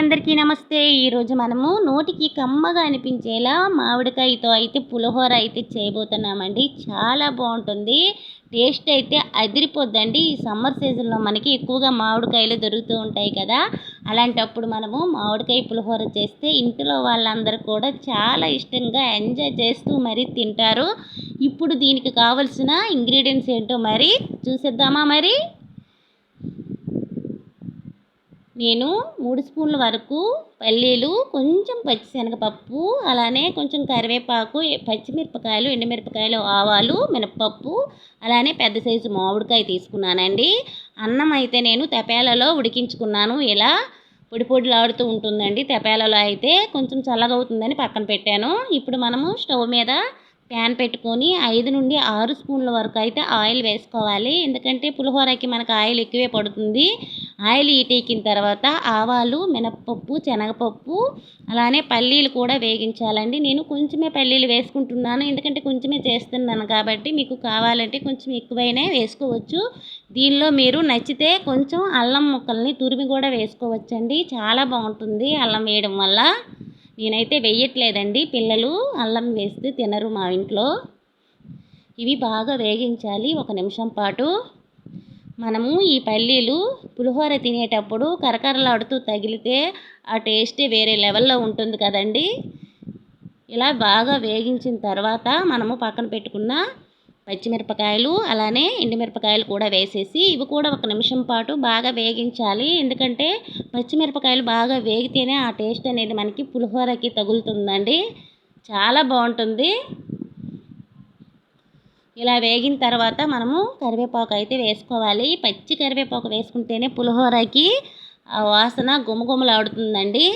అందరికీ నమస్తే. ఈరోజు మనము నోటికి కమ్మగా అనిపించేలా మామిడికాయతో అయితే పులిహోర అయితే చేయబోతున్నామండి. చాలా బాగుంటుంది. టేస్ట్ అయితే అదిరిపోద్దండి. ఈ సమ్మర్ సీజన్లో మనకి ఎక్కువగా మామిడికాయలు దొరుకుతూ ఉంటాయి కదా. అలాంటప్పుడు మనము మామిడికాయ పులిహోర చేస్తే ఇంట్లో వాళ్ళందరూ కూడా చాలా ఇష్టంగా ఎంజాయ్ చేస్తూ మరీ తింటారు. ఇప్పుడు దీనికి కావలసిన ఇంగ్రీడియంట్స్ ఏంటో మరి చూసేద్దామా మరి? నేను మూడు స్పూన్ల వరకు పల్లీలు కొంచెం పచ్చిశనగపప్పు అలానే కొంచెం కరివేపాకు పచ్చిమిరపకాయలు ఎండుమిరపకాయలు ఆవాలు మినపప్పు అలానే పెద్ద సైజు మామిడికాయ తీసుకున్నానండి. అన్నం అయితే నేను తెపేలలో ఉడికించుకున్నాను. ఇలా పొడి పొడిలాడుతూ ఉంటుందండి తెపేలలో అయితే. కొంచెం చల్లగా అవుతుందని పక్కన పెట్టాను. ఇప్పుడు మనము స్టవ్ మీద ప్యాన్ పెట్టుకొని ఐదు నుండి ఆరు స్పూన్ల వరకు అయితే ఆయిల్ వేసుకోవాలి. ఎందుకంటే పులిహోరకి మనకు ఆయిల్ ఎక్కువే పడుతుంది. ఆయిల్ ఈటెక్కిన తర్వాత ఆవాలు మినప్పప్పు శనగపప్పు అలానే పల్లీలు కూడా వేగించాలండి. నేను కొంచెమే పల్లీలు వేసుకుంటున్నాను. ఎందుకంటే కొంచెమే చేస్తున్నాను కాబట్టి మీకు కావాలంటే కొంచెం ఎక్కువైనా వేసుకోవచ్చు. దీనిలో మీరు నచ్చితే కొంచెం అల్లం ముక్కల్ని తురిమి కూడా వేసుకోవచ్చండి. చాలా బాగుంటుంది అల్లం వేయడం వల్ల. నేనైతే వేయట్లేదండి. పిల్లలు అల్లం వేస్తే తినరు మా ఇంట్లో. ఇవి బాగా వేగించాలి. ఒక నిమిషం పాటు. మనము ఈ పల్లీలు పులిహోర తినేటప్పుడు కరకరలాడుతూ తగిలితే ఆ టేస్టే వేరే లెవెల్లో ఉంటుంది కదండి. ఇలా బాగా వేగించిన తర్వాత మనము పక్కన పెట్టుకున్న పచ్చిమిరపకాయలు అలానే ఎండుమిరపకాయలు కూడా వేసేసి ఇవి కూడా ఒక నిమిషం పాటు బాగా వేగించాలి. ఎందుకంటే పచ్చిమిరపకాయలు బాగా వేగితేనే ఆ టేస్ట్ అనేది మనకి పులిహోరకి తగులుతుందండి. చాలా బాగుంటుంది. ఇలా వేగిన తర్వాత మనము కరివేపాకు అయితే వేసుకోవాలి. పచ్చి కరివేపాకు వేసుకుంటేనే పులిహోరకి ఆ వాసన గుమగుమలాడుతుందండి.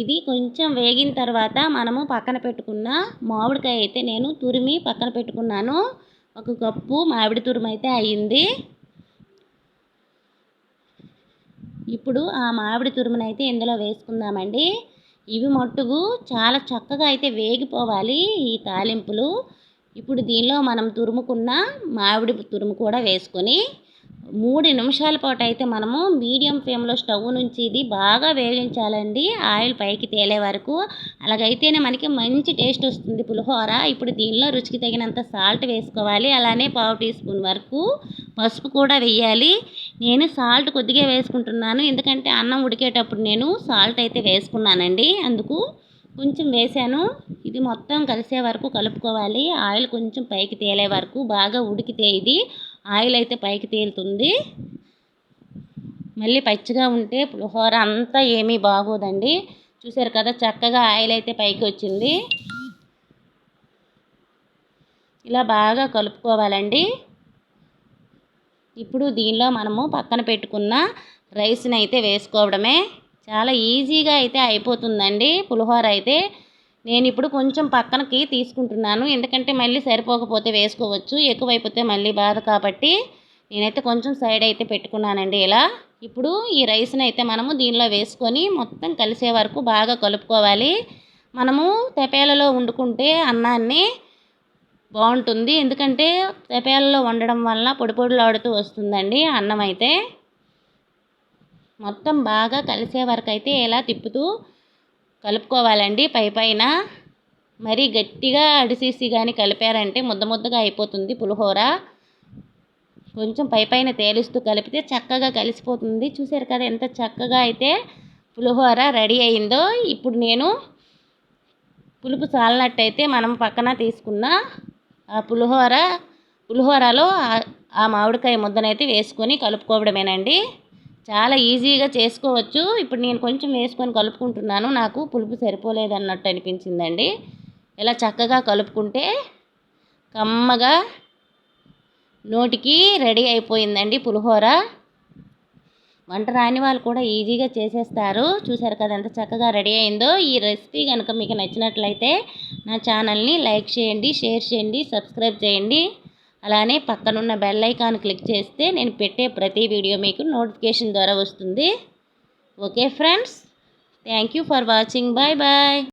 ఇది కొంచెం వేగిన తర్వాత మనము పక్కన పెట్టుకున్న మామిడికాయ అయితే నేను తురిమి పక్కన పెట్టుకున్నాను. ఒక కప్పు మామిడి తురుము అయితే అయ్యింది. ఇప్పుడు ఆ మామిడి తురుమును అయితే ఇందులో వేసుకుందామండి. ఇవి మట్టుకు చాలా చక్కగా అయితే వేగిపోవాలి ఈ తాలింపులు. ఇప్పుడు దీనిలో మనం తురుముకున్న మామిడి తురుము కూడా వేసుకొని మూడు నిమిషాల పాటు అయితే మనము మీడియం ఫ్లేమ్లో స్టవ్ నుంచి ఇది బాగా వేగించాలండి. ఆయిల్ పైకి తేలే వరకు. అలాగైతేనే మనకి మంచి టేస్ట్ వస్తుంది పులిహోర. ఇప్పుడు దీనిలో రుచికి తగినంత సాల్ట్ వేసుకోవాలి. అలానే పావు టీ స్పూన్ వరకు పసుపు కూడా వేయాలి. నేను సాల్ట్ కొద్దిగా వేసుకుంటున్నాను. ఎందుకంటే అన్నం ఉడికేటప్పుడు నేను సాల్ట్ అయితే వేసుకున్నానండి. అందుకు కొంచెం వేసాను. ఇది మొత్తం కలిసే వరకు కలుపుకోవాలి. ఆయిల్ కొంచెం పైకి తేలే వరకు బాగా ఉడికితే ఇది. ఆయిల్ అయితే పైకి తేలుతుంది. మళ్ళీ పచ్చిగా ఉంటే పులిహోర అంతా ఏమీ బాగోదండి. చూసారు కదా చక్కగా ఆయిల్ అయితే పైకి వచ్చింది. ఇలా బాగా కలుపుకోవాలండి. ఇప్పుడు దీనిలో మనము పక్కన పెట్టుకున్న రైస్ని అయితే వేసుకోవడమే. చాలా ఈజీగా అయితే అయిపోతుందండి పులిహోర అయితే. నేను ఇప్పుడు కొంచెం పక్కనకి తీసుకుంటున్నాను. ఎందుకంటే మళ్ళీ సరిపోకపోతే వేసుకోవచ్చు. ఎక్కువైపోతే మళ్ళీ బాధ కాబట్టి నేనైతే కొంచెం సైడ్ అయితే పెట్టుకున్నానండి ఇలా. ఇప్పుడు ఈ రైస్ని అయితే మనము దీనిలో వేసుకొని మొత్తం కలిసే వరకు బాగా కలుపుకోవాలి. మనము తెపేలలో వండుకుంటే అన్నాన్ని బాగుంటుంది. ఎందుకంటే తెపేలలో వండడం వల్ల పొడి పొడిలాడుతూ వస్తుందండి అన్నం అయితే. మొత్తం బాగా కలిసే వరకు అయితే ఇలా తిప్పుతూ కలుపుకోవాలండి పై పైన. మరీ గట్టిగా అడిసేసి కానీ కలిపారంటే ముద్ద ముద్దగా అయిపోతుంది పులిహోర. కొంచెం పై పైన తేలిస్తూ కలిపితే చక్కగా కలిసిపోతుంది. చూసారు కదా ఎంత చక్కగా అయితే పులిహోర రెడీ అయిందో. ఇప్పుడు నేను పులుపు చాలినట్టయితే మనం పక్కన తీసుకున్న ఆ పులిహోర పులిహోరలో ఆ మామిడికాయ ముద్దనైతే వేసుకొని కలుపుకోవడమేనండి. చాలా ఈజీగా చేసుకోవచ్చు. ఇప్పుడు నేను కొంచెం వేసుకొని కలుపుకుంటున్నాను. నాకు పులుపు సరిపోలేదు అన్నట్టు అనిపించిందండి. ఇలా చక్కగా కలుపుకుంటే కమ్మగా నోటికి రెడీ అయిపోయిందండి పులిహోర. వంట రాని వాళ్ళు కూడా ఈజీగా చేసేస్తారు. చూసారు కదా ఎంత చక్కగా రెడీ అయిందో. ఈ రెసిపీ కనుక మీకు నచ్చినట్లయితే నా ఛానల్ని లైక్ చేయండి షేర్ చేయండి సబ్స్క్రైబ్ చేయండి. అలానే పక్కనున్న బెల్ ఐకాన్ క్లిక్ చేస్తే నేను పెట్టే ప్రతి వీడియో మీకు నోటిఫికేషన్ ద్వారా వస్తుంది. Okay friends thank you for watching bye bye